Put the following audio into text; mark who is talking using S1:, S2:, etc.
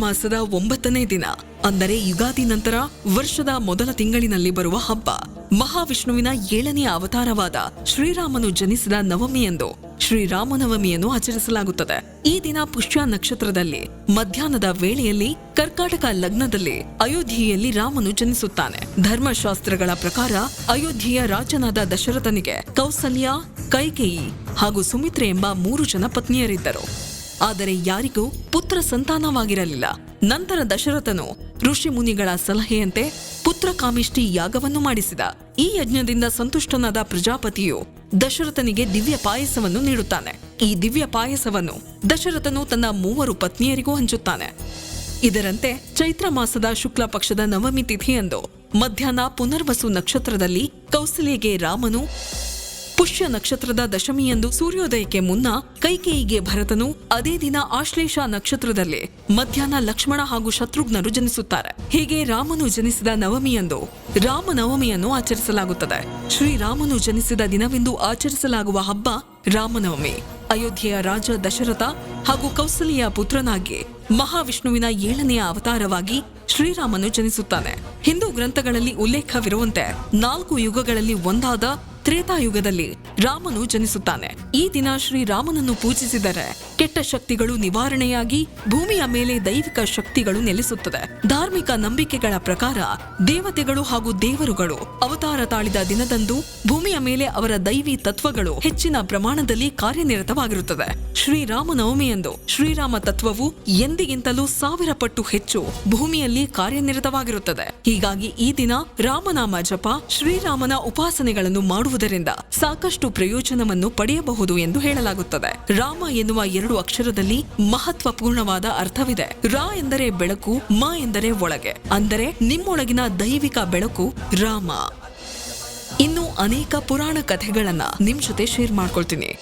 S1: ಮಾಸದ ಒಂಬತ್ತನೇ ದಿನ, ಅಂದರೆ ಯುಗಾದಿ ನಂತರ ವರ್ಷದ ಮೊದಲ ತಿಂಗಳಿನಲ್ಲಿ ಬರುವ ಹಬ್ಬ. ಮಹಾವಿಷ್ಣುವಿನ ಏಳನೇ ಅವತಾರವಾದ ಶ್ರೀರಾಮನು ಜನಿಸಿದ ನವಮಿಯಂದು ಶ್ರೀರಾಮನವಮಿಯನ್ನು ಆಚರಿಸಲಾಗುತ್ತದೆ. ಈ ದಿನ ಪುಷ್ಯ ನಕ್ಷತ್ರದಲ್ಲಿ, ಮಧ್ಯಾಹ್ನದ ವೇಳೆಯಲ್ಲಿ ಕರ್ಕಾಟಕ ಲಗ್ನದಲ್ಲಿ ಅಯೋಧ್ಯೆಯಲ್ಲಿ ರಾಮನು ಜನಿಸುತ್ತಾನೆ. ಧರ್ಮಶಾಸ್ತ್ರಗಳ ಪ್ರಕಾರ ಅಯೋಧ್ಯೆಯ ರಾಜನಾದ ದಶರಥನಿಗೆ ಕೌಸಲ್ಯ, ಕೈಕೇಯಿ ಹಾಗೂ ಸುಮಿತ್ರೆ ಎಂಬ ಮೂರು ಜನ ಪತ್ನಿಯರಿದ್ದರು. ಆದರೆ ಯಾರಿಗೂ ಪುತ್ರ ಸಂತಾನವಾಗಿರಲಿಲ್ಲ. ನಂತರ ದಶರಥನು ಋಷಿ ಮುನಿಗಳ ಸಲಹೆಯಂತೆ ಪುತ್ರ ಕಾಮಿಷ್ಟಿ ಯಾಗವನ್ನು ಮಾಡಿಸಿದ. ಈ ಯಜ್ಞದಿಂದ ಸಂತುಷ್ಟನಾದ ಪ್ರಜಾಪತಿಯು ದಶರಥನಿಗೆ ದಿವ್ಯ ಪಾಯಸವನ್ನು ನೀಡುತ್ತಾನೆ. ಈ ದಿವ್ಯ ಪಾಯಸವನ್ನು ದಶರಥನು ತನ್ನ ಮೂವರು ಪತ್ನಿಯರಿಗೂ ಹಂಚುತ್ತಾನೆ. ಇದರಂತೆ ಚೈತ್ರ ಮಾಸದ ಶುಕ್ಲ ಪಕ್ಷದ ನವಮಿ ತಿಥಿಯಂದು ಮಧ್ಯಾಹ್ನ ಪುನರ್ವಸು ನಕ್ಷತ್ರದಲ್ಲಿ ಕೌಸಲ್ಯಗೆ ರಾಮನು ಪುಷ್ಯ ನಕ್ಷತ್ರದ ದಶಮಿಯಂದು ಸೂರ್ಯೋದಯಕ್ಕೆ ಮುನ್ನ ಕೈಕೇಯಿಗೆ ಭರತನು ಅದೇ ದಿನ ಆಶ್ಲೇಷ ನಕ್ಷತ್ರದಲ್ಲಿ ಮಧ್ಯಾಹ್ನ ಲಕ್ಷ್ಮಣ ಹಾಗೂ ಶತ್ರುಘ್ನರು ಜನಿಸುತ್ತಾರೆ. ಹೀಗೆ ರಾಮನು ಜನಿಸಿದ ನವಮಿಯಂದು ರಾಮನವಮಿಯನ್ನು ಆಚರಿಸಲಾಗುತ್ತದೆ. ಶ್ರೀರಾಮನು ಜನಿಸಿದ ದಿನವೆಂದು ಆಚರಿಸಲಾಗುವ ಹಬ್ಬ ರಾಮನವಮಿ. ಅಯೋಧ್ಯೆಯ ರಾಜ ದಶರಥ ಹಾಗೂ ಕೌಸಲಿಯ ಪುತ್ರನಾಗಿ ಮಹಾವಿಷ್ಣುವಿನ ಏಳನೆಯ ಅವತಾರವಾಗಿ ಶ್ರೀರಾಮನು ಜನಿಸುತ್ತಾನೆ. ಹಿಂದೂ ಗ್ರಂಥಗಳಲ್ಲಿ ಉಲ್ಲೇಖವಿರುವಂತೆ ನಾಲ್ಕು ಯುಗಗಳಲ್ಲಿ ಒಂದಾದ ತ್ರೇತಾಯುಗದಲ್ಲಿ ರಾಮನು ಜನಿಸುತ್ತಾನೆ. ಈ ದಿನ ಶ್ರೀರಾಮನನ್ನು ಪೂಜಿಸಿದರೆ ಕೆಟ್ಟ ಶಕ್ತಿಗಳು ನಿವಾರಣೆಯಾಗಿ ಭೂಮಿಯ ಮೇಲೆ ದೈವಿಕ ಶಕ್ತಿಗಳು ನೆಲೆಸುತ್ತದೆ. ಧಾರ್ಮಿಕ ನಂಬಿಕೆಗಳ ಪ್ರಕಾರ ದೇವತೆಗಳು ಹಾಗೂ ದೇವರುಗಳು ಅವತಾರ ತಾಳಿದ ದಿನದಂದು ಭೂಮಿಯ ಮೇಲೆ ಅವರ ದೈವಿ ತತ್ವಗಳು ಹೆಚ್ಚಿನ ಪ್ರಮಾಣದಲ್ಲಿ ಕಾರ್ಯನಿರತವಾಗಿರುತ್ತದೆ. ಶ್ರೀರಾಮನವಮಿಯಂದು ಶ್ರೀರಾಮ ತತ್ವವು ಎಂದಿಗಿಂತಲೂ ಸಾವಿರ ಪಟ್ಟು ಹೆಚ್ಚು ಭೂಮಿಯಲ್ಲಿ ಕಾರ್ಯನಿರತವಾಗಿರುತ್ತದೆ. ಹೀಗಾಗಿ ಈ ದಿನ ರಾಮನಾಮ ಜಪ ಶ್ರೀರಾಮನ ಉಪಾಸನೆಗಳನ್ನು ಮಾಡುವುದರಿಂದ ಸಾಕಷ್ಟು ಪ್ರಯೋಜನವನ್ನು ಪಡೆಯಬಹುದು ಎಂದು ಹೇಳಲಾಗುತ್ತದೆ. ರಾಮ ಎನ್ನುವ ಎರಡು ಅಕ್ಷರದಲ್ಲಿ ಮಹತ್ವಪೂರ್ಣವಾದ ಅರ್ಥವಿದೆ. ರಾ ಎಂದರೆ ಬೆಳಕು, ಮ ಎಂದರೆ ಒಳಗೆ. ಅಂದರೆ ನಿಮ್ಮೊಳಗಿನ ದೈವಿಕ ಬೆಳಕು ರಾಮ. ಇನ್ನು ಅನೇಕ ಪುರಾಣ ಕಥೆಗಳನ್ನ ನಿಮ್ ಜೊತೆ ಶೇರ್ ಮಾಡ್ಕೊಳ್ತೀನಿ.